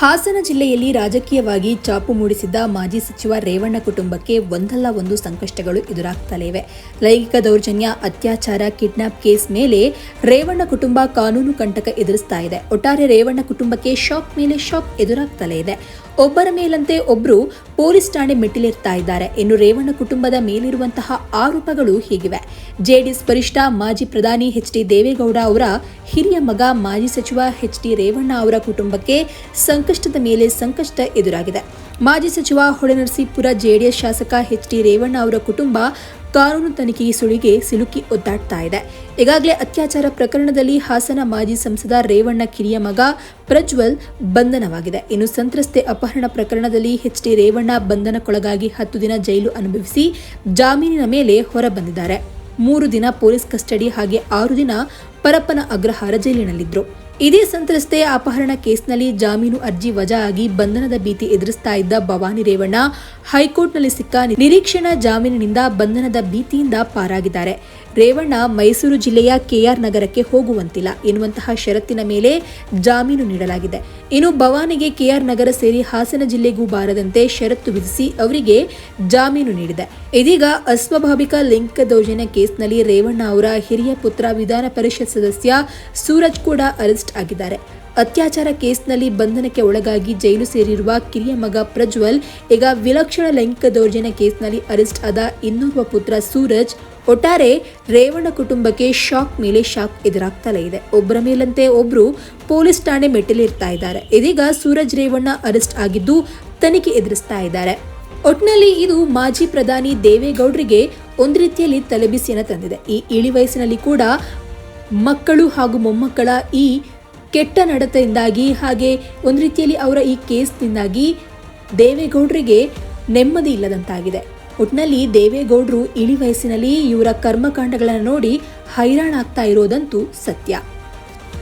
ಹಾಸನ ಜಿಲ್ಲೆಯಲ್ಲಿ ರಾಜಕೀಯವಾಗಿ ಚಾಪು ಮೂಡಿಸಿದ್ದ ಮಾಜಿ ಸಚಿವ ರೇವಣ್ಣ ಕುಟುಂಬಕ್ಕೆ ಒಂದಲ್ಲ ಒಂದು ಸಂಕಷ್ಟಗಳು ಎದುರಾಗ್ತಲೇ ಇವೆ ಲೈಂಗಿಕ ದೌರ್ಜನ್ಯ, ಅತ್ಯಾಚಾರ, ಕಿಡ್ನಾಪ್ ಕೇಸ್ ಮೇಲೆ ರೇವಣ್ಣ ಕುಟುಂಬ ಕಾನೂನು ಕಂಟಕ ಎದುರಿಸ್ತಾ ಇದೆ. ಒಟ್ಟಾರೆ ರೇವಣ್ಣ ಕುಟುಂಬಕ್ಕೆ ಶಾಕ್ ಮೇಲೆ ಶಾಕ್ ಎದುರಾಗ್ತಲೇ ಇದೆ. ಒಬ್ಬರ ಮೇಲಂತೆ ಒಬ್ಬರು ಪೊಲೀಸ್ ಠಾಣೆ ಮೆಟ್ಟಿಲೇರ್ತಾ ಇದ್ದಾರೆ. ಇನ್ನು ರೇವಣ್ಣ ಕುಟುಂಬದ ಮೇಲಿರುವಂತಹ ಆರೋಪಗಳು ಹೀಗಿವೆ. ಜೆಡಿಎಸ್ ವರಿಷ್ಠ ಮಾಜಿ ಪ್ರಧಾನಿ ಎಚ್ ಡಿ ದೇವೇಗೌಡ ಅವರ ಹಿರಿಯ ಮಗ ಮಾಜಿ ಸಚಿವ ಎಚ್ ಡಿ ರೇವಣ್ಣ ಅವರ ಕುಟುಂಬಕ್ಕೆ ಸಂಕಷ್ಟದ ಮೇಲೆ ಸಂಕಷ್ಟ ಎದುರಾಗಿದೆ. ಮಾಜಿ ಸಚಿವ ಹೊಳೆನರಸೀಪುರ ಜೆಡಿಎಸ್ ಶಾಸಕ ಎಚ್ ಡಿ ರೇವಣ್ಣ ಅವರ ಕುಟುಂಬ ಕಾನೂನು ತನಿಖೆ ಸುಳಿಗೆ ಸಿಲುಕಿ ಒದ್ದಾಡ್ತಾ ಇದೆ. ಈಗಾಗಲೇ ಅತ್ಯಾಚಾರ ಪ್ರಕರಣದಲ್ಲಿ ಹಾಸನ ಮಾಜಿ ಸಂಸದ ರೇವಣ್ಣ ಕಿರಿಯ ಮಗ ಪ್ರಜ್ವಲ್ ಬಂಧನವಾಗಿದೆ. ಇನ್ನು ಸಂತ್ರಸ್ತೆ ಅಪಹರಣ ಪ್ರಕರಣದಲ್ಲಿ ಎಚ್ ಡಿ ರೇವಣ್ಣ ಬಂಧನಕ್ಕೊಳಗಾಗಿ ಹತ್ತು ದಿನ ಜೈಲು ಅನುಭವಿಸಿ ಜಾಮೀನಿನ ಮೇಲೆ ಹೊರಬಂದಿದ್ದಾರೆ. ಮೂರು ದಿನ ಪೊಲೀಸ್ ಕಸ್ಟಡಿ ಹಾಗೆ ಆರು ದಿನ ಪರಪ್ಪನ ಅಗ್ರಹಾರ ಜೈಲಿನಲ್ಲಿದ್ರು. ಇದೇ ಸಂತ್ರಸ್ತೆ ಅಪಹರಣ ಕೇಸ್ನಲ್ಲಿ ಜಾಮೀನು ಅರ್ಜಿ ವಜಾ ಆಗಿ ಬಂಧನದ ಭೀತಿ ಎದುರಿಸ್ತಾ ಇದ್ದ ಭವಾನಿ ರೇವಣ್ಣ ಹೈಕೋರ್ಟ್ನಲ್ಲಿ ಸಿಕ್ಕ ನಿರೀಕ್ಷಣಾ ಜಾಮೀನಿನಿಂದ ಬಂಧನದ ಭೀತಿಯಿಂದ ಪಾರಾಗಿದ್ದಾರೆ. ರೇವಣ್ಣ ಮೈಸೂರು ಜಿಲ್ಲೆಯ ಕೆಆರ್ ನಗರಕ್ಕೆ ಹೋಗುವಂತಿಲ್ಲ. ಎನ್ನುವಂತಹ ಷರತ್ತಿನ ಮೇಲೆ ಜಾಮೀನು ನೀಡಲಾಗಿದೆ. ಇನ್ನು ಭವಾನಿಗೆ ಕೆಆರ್ ನಗರ ಸೇರಿ ಹಾಸನ ಜಿಲ್ಲೆಗೂ ಬಾರದಂತೆ ಷರತ್ತು ವಿಧಿಸಿ ಅವರಿಗೆ ಜಾಮೀನು ನೀಡಿದೆ. ಇದೀಗ ಅಸ್ವಾಭಾವಿಕ ಲಿಂಗ ದೌರ್ಜನ್ಯ ಕೇಸ್ನಲ್ಲಿ ರೇವಣ್ಣ ಅವರ ಹಿರಿಯ ಪುತ್ರ ವಿಧಾನ ಪರಿಷತ್ ಸದಸ್ಯ ಸೂರಜ್ ಕೂಡ ಅರೆಸ್ಟ್ ಆಗಿದ್ದಾರೆ. ಅತ್ಯಾಚಾರ ಕೇಸ್ನಲ್ಲಿ ಬಂಧನಕ್ಕೆ ಒಳಗಾಗಿ ಜೈಲು ಸೇರಿರುವ ಕಿರಿಯ ಮಗ ಪ್ರಜ್ವಲ್, ಈಗ ವಿಲಕ್ಷಣ ಲೈಂಗಿಕ ದೌರ್ಜನ್ಯ ಕೇಸ್ನಲ್ಲಿ ಅರೆಸ್ಟ್ ಆದ ಇನ್ನೋರ್ವ ಪುತ್ರ ಸೂರಜ್, ಒಟ್ಟಾರೆ ರೇವಣ್ಣ ಕುಟುಂಬಕ್ಕೆ ಶಾಕ್ ಮೇಲೆ ಶಾಕ್ ಎದುರಾಗ್ತಲೇ ಇದೆ. ಒಬ್ಬರ ಮೇಲಂತೆ ಒಬ್ರು ಪೊಲೀಸ್ ಠಾಣೆ ಮೆಟ್ಟಿಲಿರ್ತಾ ಇದ್ದಾರೆ. ಇದೀಗ ಸೂರಜ್ ರೇವಣ್ಣ ಅರೆಸ್ಟ್ ಆಗಿದ್ದು ತನಿಖೆ ಎದುರಿಸ್ತಾ ಇದ್ದಾರೆ. ಒಟ್ನಲ್ಲಿ ಇದು ಮಾಜಿ ಪ್ರಧಾನಿ ದೇವೇಗೌಡರಿಗೆ ಒಂದು ರೀತಿಯಲ್ಲಿ ತಲೆಬಿಸಿಯನ್ನು ತಂದಿದೆ. ಈ ಇಳಿ ವಯಸ್ಸಿನಲ್ಲಿ ಕೂಡ ಮಕ್ಕಳು ಹಾಗೂ ಮೊಮ್ಮಕ್ಕಳ ಈ ಕೆಟ್ಟ ನಡತೆಯಿಂದಾಗಿ ಹಾಗೆ ಒಂದು ರೀತಿಯಲ್ಲಿ ಅವರ ಈ ಕೇಸ್ನಿಂದಾಗಿ ದೇವೇಗೌಡರಿಗೆ ನೆಮ್ಮದಿ ಇಲ್ಲದಂತಾಗಿದೆ. ಒಟ್ನಲ್ಲಿ ದೇವೇಗೌಡರು ಇಳಿ ವಯಸ್ಸಿನಲ್ಲಿ ಇವರ ಕರ್ಮಕಾಂಡಗಳನ್ನು ನೋಡಿ ಹೈರಾಣಾಗ್ತಾ ಇರೋದಂತೂ ಸತ್ಯ.